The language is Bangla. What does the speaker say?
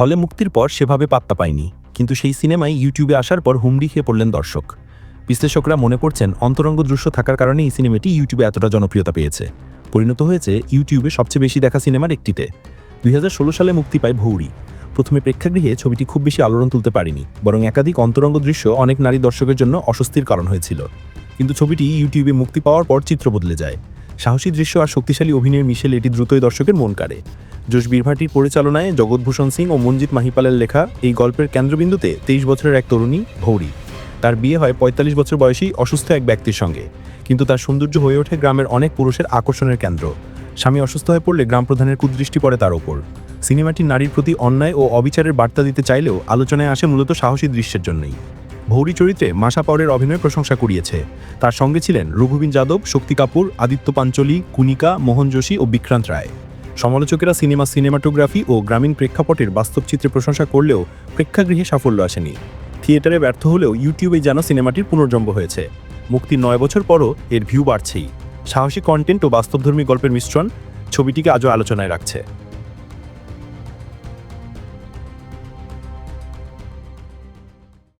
হলে মুক্তির পর সেভাবে পাত্তা পায়নি। কিন্তু সেই সিনেমায় ইউটিউবে আসার পর হুমড়ি খেয়ে পড়লেন দর্শক। বিশ্লেষকরা মনে করছেন অন্তরঙ্গ দৃশ্য থাকার কারণে এই সিনেমাটি ইউটিউবে এতটা জনপ্রিয়তা পেয়েছে। পরিণত হয়েছে ইউটিউবে সবচেয়ে বেশি দেখা সিনেমার একটিতে। দুই হাজার ষোলো সালে মুক্তি পায় ভৌরি। প্রথমে প্রেক্ষাগৃহে ছবিটি খুব বেশি আলোড়ন তুলতে পারেনি, বরং একাধিক অন্তরঙ্গ দৃশ্য অনেক নারী দর্শকের জন্য অস্বস্তির কারণ হয়েছিল। কিন্তু ছবিটি ইউটিউবে মুক্তি পাওয়ার পর চিত্র বদলে যায়। সাহসী দৃশ্য আর শক্তিশালী অভিনয়ের মিশেল এটি দ্রুতই দর্শকের মন কাড়ে। জোশ বীরভাটির পরিচালনায় জগৎভূষণ সিং ও মঞ্জিত মাহিপালের লেখা এই গল্পের কেন্দ্রবিন্দুতে তেইশ বছরের এক তরুণী, ভৌরি। তার বিয়ে হয় পঁয়তাল্লিশ বছর বয়সী অসুস্থ এক ব্যক্তির সঙ্গে। কিন্তু তার সৌন্দর্য হয়ে ওঠে গ্রামের অনেক পুরুষের আকর্ষণের কেন্দ্র। স্বামী অসুস্থ হয়ে পড়লে গ্রাম প্রধানের কুদৃষ্টি পড়ে তার ওপর। সিনেমাটি নারীর প্রতি অন্যায় ও অবিচারের বার্তা দিতে চাইলেও আলোচনায় আসে মূলত সাহসী দৃশ্যের জন্যই। ভৌরি চরিত্রে মাসা পাওয়ারের অভিনয় প্রশংসা কুড়িয়েছে। তার সঙ্গে ছিলেন রঘুবীন যাদব, শক্তি কাপুর, আদিত্য পাঞ্চলি, কুনিকা, মোহন যোশী ও বিক্রান্ত রায়। সমালোচকেরা সিনেমা সিনেমাটোগ্রাফি ও গ্রামীণ প্রেক্ষাপটের বাস্তব চিত্রে প্রশংসা করলেও প্রেক্ষাগৃহে সাফল্য আসেনি। থিয়েটারে ব্যর্থ হলেও ইউটিউবে যেন সিনেমাটির পুনর্জন্ম হয়েছে। মুক্তি নয় বছর পরও এর ভিউ বাড়ছেই। সাহসী কন্টেন্ট ও বাস্তবধর্মী গল্পের মিশ্রণ ছবিটিকে আজও আলোচনায় রাখছে।